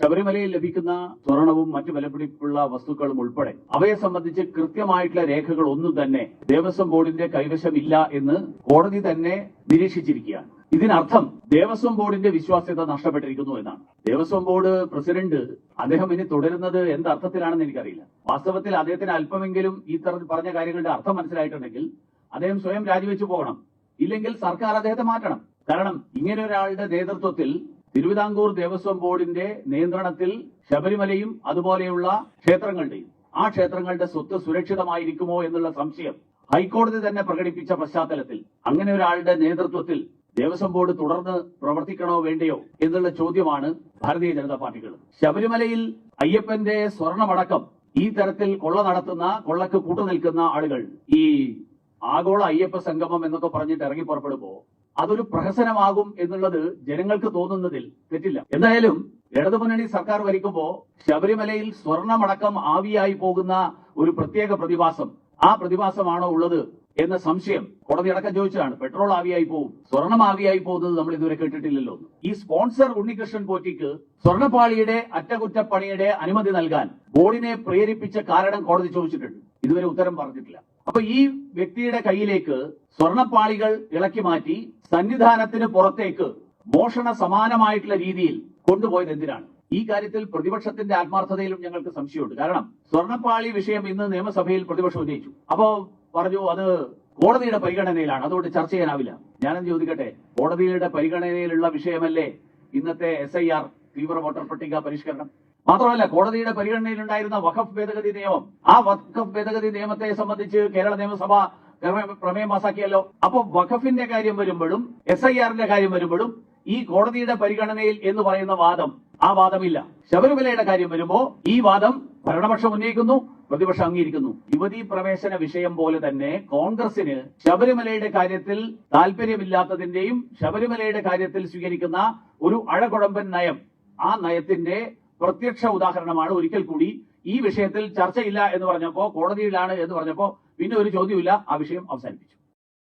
ശബരിമലയിൽ ലഭിക്കുന്ന സ്വർണവും മറ്റു വിലപിടിപ്പുള്ള വസ്തുക്കളും ഉൾപ്പെടെ അവയെ സംബന്ധിച്ച് കൃത്യമായിട്ടുള്ള രേഖകൾ ഒന്നും തന്നെ ദേവസ്വം ബോർഡിന്റെ കൈവശമില്ല എന്ന് കോടതി തന്നെ നിരീക്ഷിച്ചിരിക്കുകയാണ്. ഇതിനർത്ഥം ദേവസ്വം ബോർഡിന്റെ വിശ്വാസ്യത നഷ്ടപ്പെട്ടിരിക്കുന്നു എന്നാണ്. ദേവസ്വം ബോർഡ് പ്രസിഡന്റ് അദ്ദേഹം ഇനി തുടരുന്നത് എന്ത് അർത്ഥത്തിലാണെന്ന് എനിക്കറിയില്ല. വാസ്തവത്തിൽ അദ്ദേഹത്തിന് അല്പമെങ്കിലും ഈ പറഞ്ഞ കാര്യങ്ങളുടെ അർത്ഥം മനസ്സിലായിട്ടുണ്ടെങ്കിൽ അദ്ദേഹം സ്വയം രാജിവെച്ചു പോകണം. ഇല്ലെങ്കിൽ സർക്കാർ അദ്ദേഹത്തെ മാറ്റണം. കാരണം ഇങ്ങനെ ഒരാളുടെ നേതൃത്വത്തിൽ തിരുവിതാംകൂർ ദേവസ്വം ബോർഡിന്റെ നിയന്ത്രണത്തിൽ ശബരിമലയും അതുപോലെയുള്ള ക്ഷേത്രങ്ങളുടെയും ആ ക്ഷേത്രങ്ങളുടെ സ്വത്ത് സുരക്ഷിതമായിരിക്കുമോ എന്നുള്ള സംശയം ഹൈക്കോടതി തന്നെ പ്രകടിപ്പിച്ച പശ്ചാത്തലത്തിൽ അങ്ങനെ ഒരാളുടെ നേതൃത്വത്തിൽ ദേവസ്വം ബോർഡ് തുടർന്ന് പ്രവർത്തിക്കണോ വേണ്ടയോ എന്നുള്ള ചോദ്യമാണ് ഭാരതീയ ജനതാ പാർട്ടികൾ. ശബരിമലയിൽ അയ്യപ്പന്റെ സ്വർണമടക്കം ഈ തരത്തിൽ കൊള്ള നടത്തുന്ന കൊള്ളക്ക് കൂട്ടുനിൽക്കുന്ന ആളുകൾ ഈ ആഗോള അയ്യപ്പ സംഗമം എന്നൊക്കെ പറഞ്ഞിട്ട് ഇറങ്ങി പുറപ്പെടുമ്പോ അതൊരു പ്രഹസനമാകും എന്നുള്ളത് ജനങ്ങൾക്ക് തോന്നുന്നതിൽ തെറ്റില്ല. എന്തായാലും ഇടതുമുന്നണി സർക്കാർ ഭരിക്കുമ്പോ ശബരിമലയിൽ സ്വർണമടക്കം ആവിയായി പോകുന്ന ഒരു പ്രത്യേക പ്രതിഭാസം ആ പ്രതിഭാസമാണോ ഉള്ളത്? എന്ന സംശയം കോടതി അടക്കം ചോദിച്ചതാണ്. പെട്രോൾ ആവിയായി പോകും സ്വർണം ആവിയായി പോകുന്നത് നമ്മൾ ഇതുവരെ കേട്ടിട്ടില്ലല്ലോ ഈ സ്പോൺസർ ഉണ്ണികൃഷ്ണൻ പോറ്റിക്ക് സ്വർണപ്പാളിയുടെ അറ്റകുറ്റപ്പണിയുടെ അനുമതി നൽകാൻ ബോർഡിനെ പ്രേരിപ്പിച്ച കാരണം കോടതി ചോദിച്ചിട്ടുണ്ട്. ഇതുവരെ ഉത്തരം പറഞ്ഞിട്ടില്ല. അപ്പൊ ഈ വ്യക്തിയുടെ കയ്യിലേക്ക് സ്വർണപ്പാളികൾ ഇളക്കി മാറ്റി സന്നിധാനത്തിന് പുറത്തേക്ക് മോഷണ സമാനമായിട്ടുള്ള രീതിയിൽ കൊണ്ടുപോയത് എന്തിനാണ്? ഈ കാര്യത്തിൽ പ്രതിപക്ഷത്തിന്റെ ആത്മാർത്ഥതയിലും ഞങ്ങൾക്ക് സംശയമുണ്ട്. കാരണം സ്വർണപ്പാളി വിഷയം ഇന്ന് നിയമസഭയിൽ പ്രതിപക്ഷം ഉന്നയിച്ചു. അപ്പോ പറഞ്ഞു അത് കോടതിയുടെ പരിഗണനയിലാണ്. അതുകൊണ്ട് ചർച്ച ചെയ്യാനാവില്ല. ഞാനെന്ന് ചോദിക്കട്ടെ? കോടതിയുടെ പരിഗണനയിലുള്ള വിഷയമല്ലേ ഇന്നത്തെ എസ് ഐ ആർ തീവ്ര വോട്ടർ പട്ടിക പരിഷ്കരണം? മാത്രമല്ല കോടതിയുടെ പരിഗണനയിലുണ്ടായിരുന്ന വഖഫ് ഭേദഗതി നിയമം. ആ വഖഫ് ഭേദഗതി നിയമത്തെ സംബന്ധിച്ച് കേരള നിയമസഭ പ്രമേയം പാസാക്കിയല്ലോ. അപ്പൊ വഖഫിന്റെ കാര്യം വരുമ്പോഴും എസ് ഐ ആറിന്റെ കാര്യം വരുമ്പോഴും ഈ കോടതിയുടെ പരിഗണനയിൽ എന്ന് പറയുന്ന വാദം ആ വാദമില്ല. ശബരിമലയുടെ കാര്യം വരുമ്പോ ഈ വാദം ഭരണപക്ഷം ഉന്നയിക്കുന്നു പ്രതിപക്ഷം അംഗീകരിക്കുന്നു. യുവതി പ്രവേശന വിഷയം പോലെ തന്നെ കോൺഗ്രസിന് ശബരിമലയുടെ കാര്യത്തിൽ താല്പര്യമില്ലാത്തതിന്റെയും ശബരിമലയുടെ കാര്യത്തിൽ സ്വീകരിക്കുന്ന ഒരു അഴകുഴമ്പൻ നയം ആ നയത്തിന്റെ പ്രത്യക്ഷ ഉദാഹരണമാണ് ഒരിക്കൽ കൂടി ഈ വിഷയത്തിൽ ചർച്ചയില്ല എന്ന് പറഞ്ഞപ്പോ കോടതിയിലാണ് എന്ന് പറഞ്ഞപ്പോ പിന്നെ ഒരു ചോദ്യമില്ല ആ വിഷയം അവസാനിപ്പിച്ചു.